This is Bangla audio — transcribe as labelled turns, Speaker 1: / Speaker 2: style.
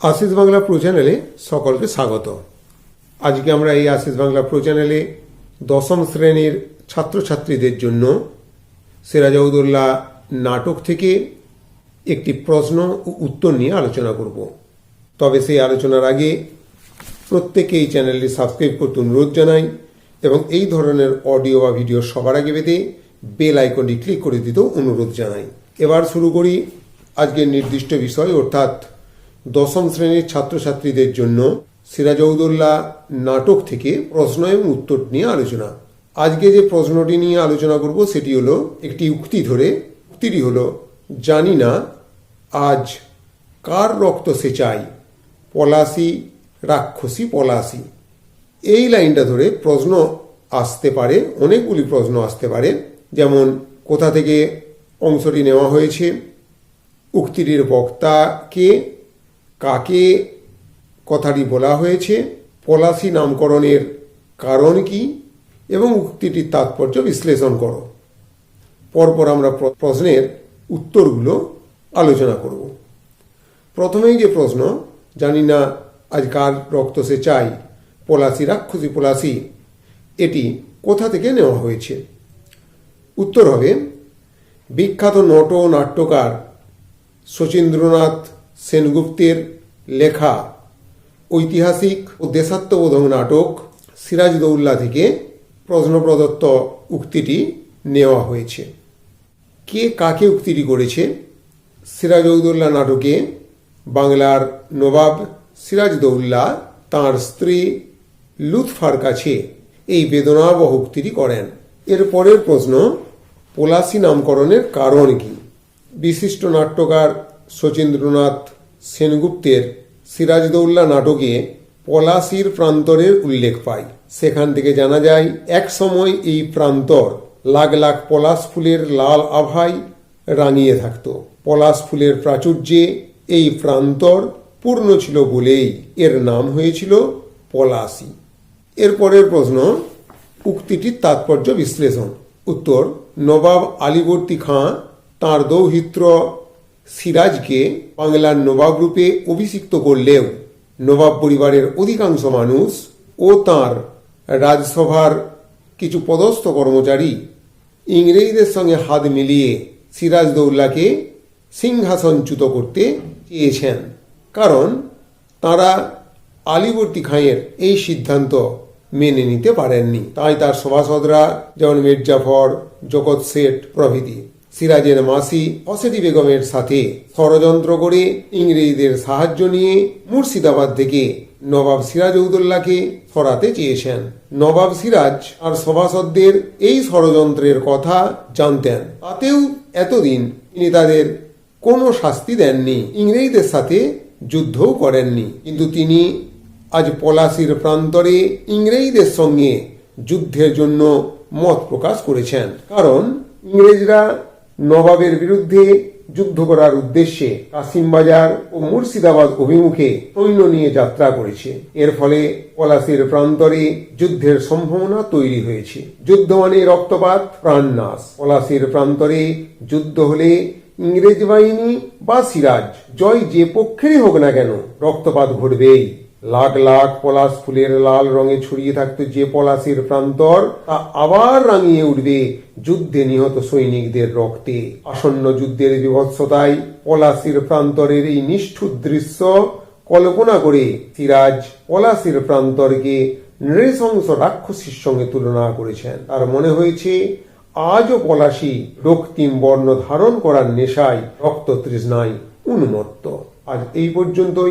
Speaker 1: আশিস বাংলা প্রো চ্যানেলে সকলকে স্বাগত। আজকে আমরা এই আশিস বাংলা প্রো চ্যানেলে দশম শ্রেণির ছাত্রছাত্রীদের জন্য সিরাজউদ্দৌল্লা নাটক থেকে একটি প্রশ্ন ও উত্তর নিয়ে আলোচনা করব। তবে সেই আলোচনার আগে প্রত্যেকে এই চ্যানেলটি সাবস্ক্রাইব করতে অনুরোধ জানাই এবং এই ধরনের অডিও বা ভিডিও সবার আগে পেতে বেল আইকনটি ক্লিক করে দিতেও অনুরোধ জানাই। এবার শুরু করি আজকের নির্দিষ্ট বিষয়, অর্থাৎ দশম শ্রেণির ছাত্রছাত্রীদের জন্য সিরাজউদ্দৌল্লা নাটক থেকে প্রশ্ন এবং উত্তর নিয়ে আলোচনা। আজকে যে প্রশ্নটি নিয়ে আলোচনা করব সেটি হলো, একটি উক্তি ধরে, উক্তিটি হলো, জানি না, আজ কার রক্ত সে চাই? পলাশি, রাক্ষসী পলাশি। এই লাইনটা ধরে প্রশ্ন আসতে পারে, অনেকগুলি প্রশ্ন আসতে পারে। যেমন, কোথা থেকে অংশটি নেওয়া হয়েছে? উক্তিটির বক্তাকে কাকে কথাটি বলা হয়েছে? পলাশি নামকরণের কারণ কি? এবং উক্তিটির তাৎপর্য বিশ্লেষণ করো। পরপর আমরা প্রশ্নের উত্তরগুলো আলোচনা করব। প্রথমেই যে প্রশ্ন, জানি না আজ কার রক্ত সে চাই, পলাশি রাক্ষসী পলাশি, এটি কোথা থেকে নেওয়া হয়েছে? উত্তর হবে, বিখ্যাত নট নাট্যকার শচীন্দ্রনাথ সেনগুপ্তের লেখা ঐতিহাসিক ও দেশাত্মবোধক নাটক সিরাজদৌল্লা থেকে প্রশ্ন প্রদত্ত উক্তিটি নেওয়া হয়েছে। কে কাকে উক্তিটি করেছে? সিরাজউদ্দৌল্লা নাটকে বাংলার নবাব সিরাজদৌল্লা তাঁর স্ত্রী লুৎফার কাছে এই বেদনাবহ উক্তিটি করেন। এর পরের প্রশ্ন, পলাশি নামকরণের কারণ কি? বিশিষ্ট নাট্যকার শচীন্দ্রনাথ সেনগুপ্তের সিরাজদৌল্লা নাটকে পলাশির প্রান্তরের উল্লেখ পাই। সেখান থেকে জানা যায়, এক সময় এই প্রান্তর লাখ লাখ পলাশ ফুলের লাল আভায় রাঙিয়ে থাকত। পলাশ ফুলের প্রাচুর্যে এই প্রান্তর পূর্ণ ছিল বলেই এর নাম হয়েছিল পলাশি। এরপরের প্রশ্ন, উক্তিটির তাৎপর্য বিশ্লেষণ। উত্তর, নবাব আলীবর্তী খাঁ তাঁর দৌহিত্র সিরাজকে বাংলার নবাব রূপে অভিষিক্ত করলেও নবাব পরিবারের অধিকাংশ মানুষ ও তাঁর রাজসভার কিছু পদস্থ কর্মচারী ইংরেজদের সঙ্গে হাত মিলিয়ে সিরাজদৌল্লাকে সিংহাসনচ্যুত করতে চেয়েছেন। কারণ তারা আলীবর্তী খাঁয়ের এই সিদ্ধান্ত মেনে নিতে পারেননি। তাই তার সভাসদরা যেমন মির্জাফর, জগৎ শেঠ প্রভৃতি। সিরাজের মাসি অসেদি বেগমের সাথে ষড়যন্ত্র করে ইংরেজদের সাহায্য নিয়ে মুর্শিদাবাদ থেকে নবাব সিরাজউদ্দৌল্লাকে সরাতে চেয়েছেন। নবাব সিরাজ আর সভাসদদের এই ষড়যন্ত্রের কথা জানতেন। তাতেও এতদিন তিনি তাদের কোনো শাস্তি দেননি। ইংরেজদের সাথে যুদ্ধও করেননি। কিন্তু তিনি আজ পলাশির প্রান্তরে ইংরেজদের সঙ্গে যুদ্ধের জন্য মত প্রকাশ করেছেন। কারণ ইংরেজরা নবাবের বিরুদ্ধে যুদ্ধ করার উদ্দেশ্যে কাসিমবাজার ও মুর্শিদাবাদ অভিমুখে সৈন্য নিয়ে যাত্রা করেছে। এর ফলে পলাশির প্রান্তরে যুদ্ধের সম্ভাবনা তৈরি হয়েছে। যুদ্ধ মানে রক্তপাত প্রাণনাশ পলাশির প্রান্তরে যুদ্ধ হলে ইংরেজ বাহিনী বা সিরাজ, জয় যে পক্ষেরই হোক না কেন, রক্তপাত ঘটবেই। লাখ লাখ পলাশ ফুলের লাল রঙে ছড়িয়ে থাকতো যে পলাশির প্রান্তর, তা আবার রাঙিয়ে উঠবে যুদ্ধে নিহত সৈনিকদের রক্তে। আসন্ন যুদ্ধের বিভৎসতায় পলাশির প্রান্তরের এই নিষ্ঠুর দৃশ্য কল্পনা করে সিরাজ পলাশির প্রান্তরকে নৃশংস রাক্ষসীর সঙ্গে তুলনা করেছেন। তার মনে হয়েছে, আজও পলাশি রক্তিম বর্ণ ধারণ করার নেশায় রক্ত তৃষ্ণায় উন্মত্ত। আজ এই পর্যন্তই।